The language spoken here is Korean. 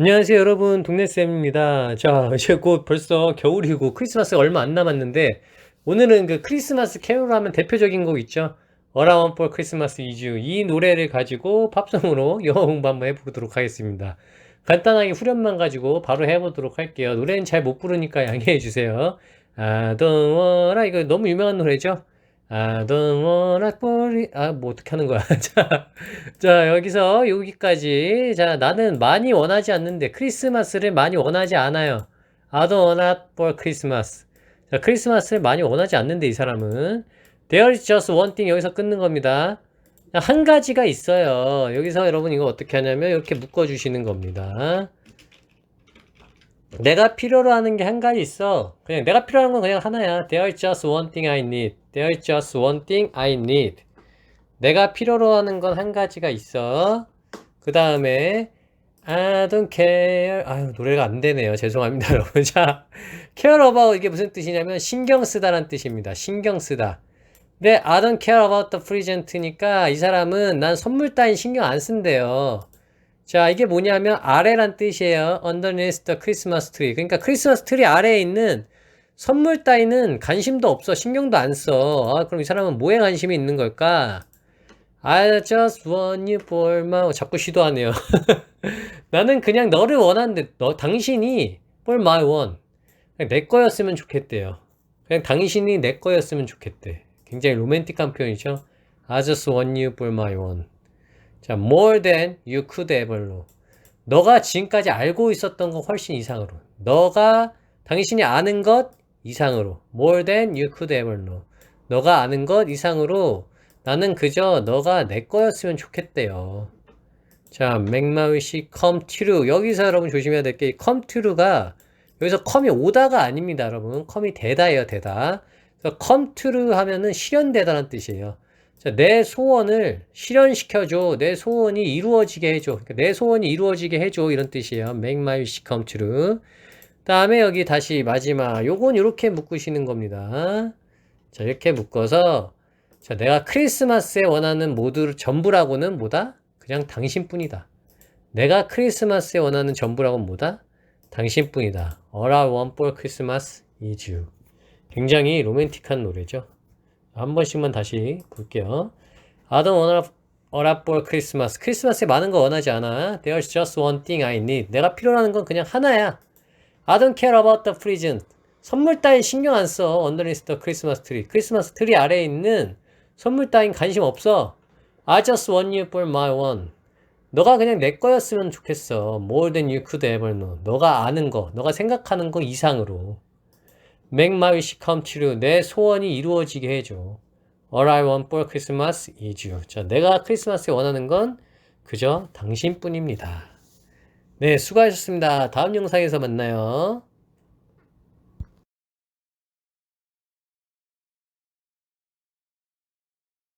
안녕하세요 여러분. 동네쌤입니다. 자 이제 곧 벌써 겨울이고 크리스마스가 얼마 안 남았는데 오늘은 그 크리스마스 캐롤 하면 대표적인 곡 있죠? 어라운 폴 크리스마스 이주 이 노래를 가지고 팝송으로 영어 공부 한번 해보도록 하겠습니다. 간단하게 후렴만 가지고 바로 해보도록 할게요. 노래는 잘 못 부르니까 양해해 주세요. Wanna. 이거 너무 유명한 노래죠 I don't wanna in- 아, 뭐 어떻게 하는 거야. 자, 자, 여기서 여기까지. 자, 나는 많이 원하지 않는데 크리스마스를 많이 원하지 않아요. I don't wanna for Christmas. 자, 크리스마스를 많이 원하지 않는데 이 사람은 There is just one thing 여기서 끊는 겁니다. 자, 한 가지가 있어요. 여기서 여러분 이거 어떻게 하냐면 이렇게 묶어 주시는 겁니다. 내가 필요로 하는 게 한 가지 있어. 그냥 내가 필요한 건 그냥 하나야. There is just one thing I need. There is just one thing I need. 내가 필요로 하는 건 한 가지가 있어. 그 다음에 I don't care. 아유, 노래가 안 되네요. 죄송합니다, 여러분. 자, care about 이게 무슨 뜻이냐면 신경 쓰다란 뜻입니다. 신경 쓰다. 근데 I don't care about the present니까 이 사람은 난 선물 따윈 신경 안 쓴대요. 자, 이게 뭐냐면 아래란 뜻이에요. underneath the Christmas tree. 그러니까 크리스마스 트리 아래에 있는 선물 따위는 관심도 없어. 신경도 안 써. 아, 그럼 이 사람은 뭐에 관심이 있는 걸까? I just want you for my 자꾸 시도하네요. 나는 그냥 너를 원하는데 너 당신이 for my one. 그냥 내 거였으면 좋겠대요. 그냥 당신이 내 거였으면 좋겠대. 굉장히 로맨틱한 표현이죠. I just want you for my one. 자, more than you could ever know. 너가 지금까지 알고 있었던 것 훨씬 이상으로. 너가 당신이 아는 것 이상으로. more than you could ever know. 너가 아는 것 이상으로 나는 그저 너가 내 거였으면 좋겠대요. 자, wish come true. 여기서 여러분 조심해야 될 게 come true가 여기서 come이 오다가 아닙니다, 여러분. come이 되다예요, 되다. 그래서 come true 하면은 실현되다는 뜻이에요. 자, 내 소원을 실현시켜줘. 내 소원이 이루어지게 해줘. 그러니까 내 소원이 이루어지게 해줘. 이런 뜻이에요. Make my wish come true. 다음에 여기 다시 마지막. 요건 이렇게 묶으시는 겁니다. 자, 이렇게 묶어서 자, 내가 크리스마스에 원하는 모두 전부라고는 뭐다? 그냥 당신뿐이다. 내가 크리스마스에 원하는 전부라고는 뭐다? 당신뿐이다. All I want for Christmas is you. 굉장히 로맨틱한 노래죠. 한 번씩만 다시 볼게요. I don't wanna up for Christmas. 크리스마스에 많은 거 원하지 않아. There's just one thing I need. 내가 필요로 건 그냥 하나야. I don't care about the present. 선물 따윈 신경 안 써. Underneath the Christmas tree. 크리스마스 트리 아래에 있는 선물 따윈 관심 없어. I just want you for my one. 너가 그냥 내 거였으면 좋겠어. More than you could ever know. 너가 아는 거, 너가 생각하는 거 이상으로. Make my wish come true. 내 소원이 이루어지게 해줘. All I want for Christmas is you. 자, 내가 크리스마스에 원하는 건 그저 당신뿐입니다. 네, 수고하셨습니다. 다음 영상에서 만나요.